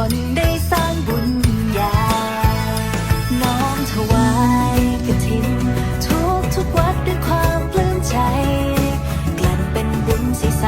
คนได้สร้างบุญญา น้อมถวายกระถิ่นทุกทุกวัดด้วยความปลื้มใจ กลั่นเป็นบุญสีสั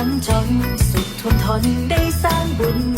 ทั้งจน สุขทนทนได้สร้างบุญ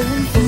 balloon.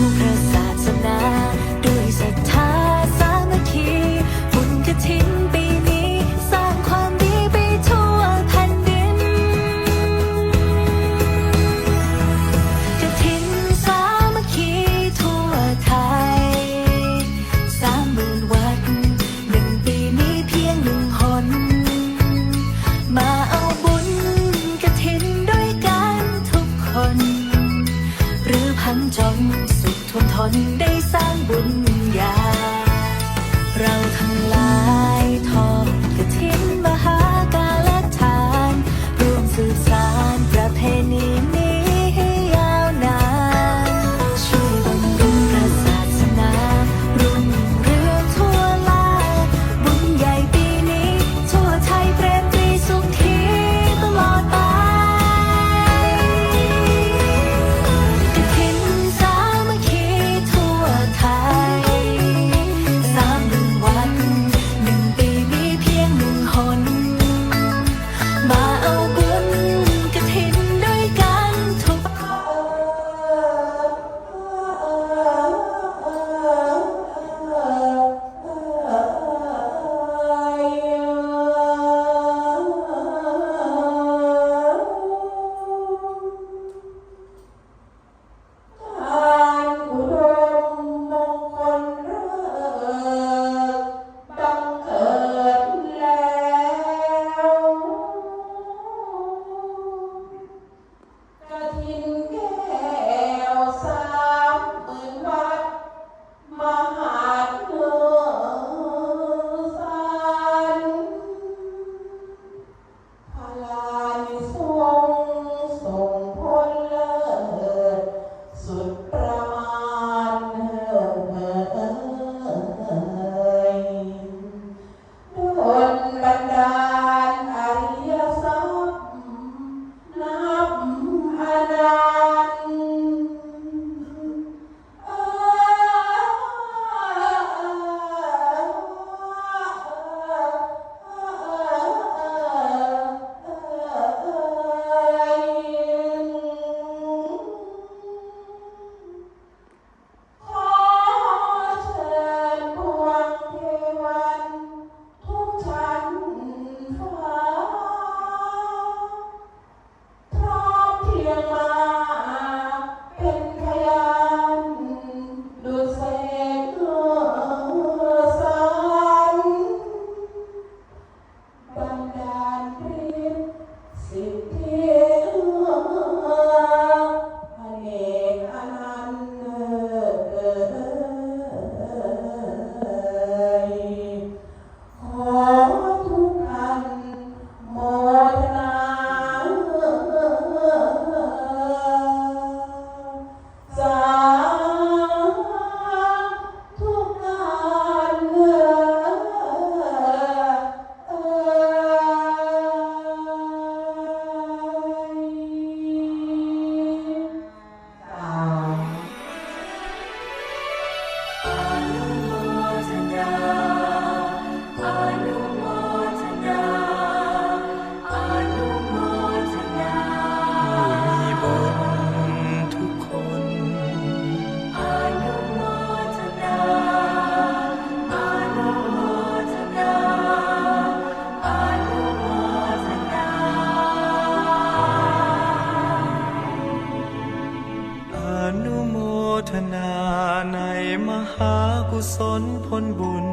กุศลผลบุญ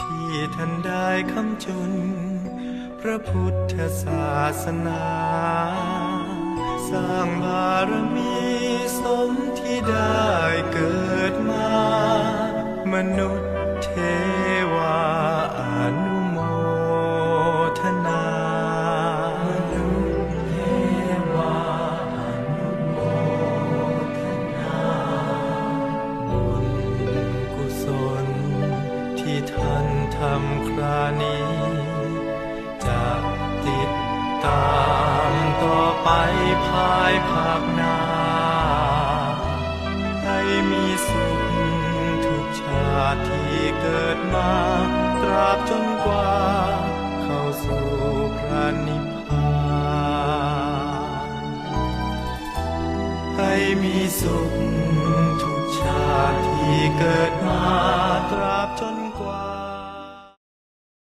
ที่ท่านได้คำจุน พระพุทธศาสนา สร้างบารมีสมที่ได้เกิดมา มนุษย์ำคราณีจะติดตามต่อไปภายภาคหน้า ให้มีสุขทุกชาติที่เกิดมา ตราบจนกว่า เข้าสู่พระนิพพานให้มีสุขทุกชาติที่เกิดมา ตราบจน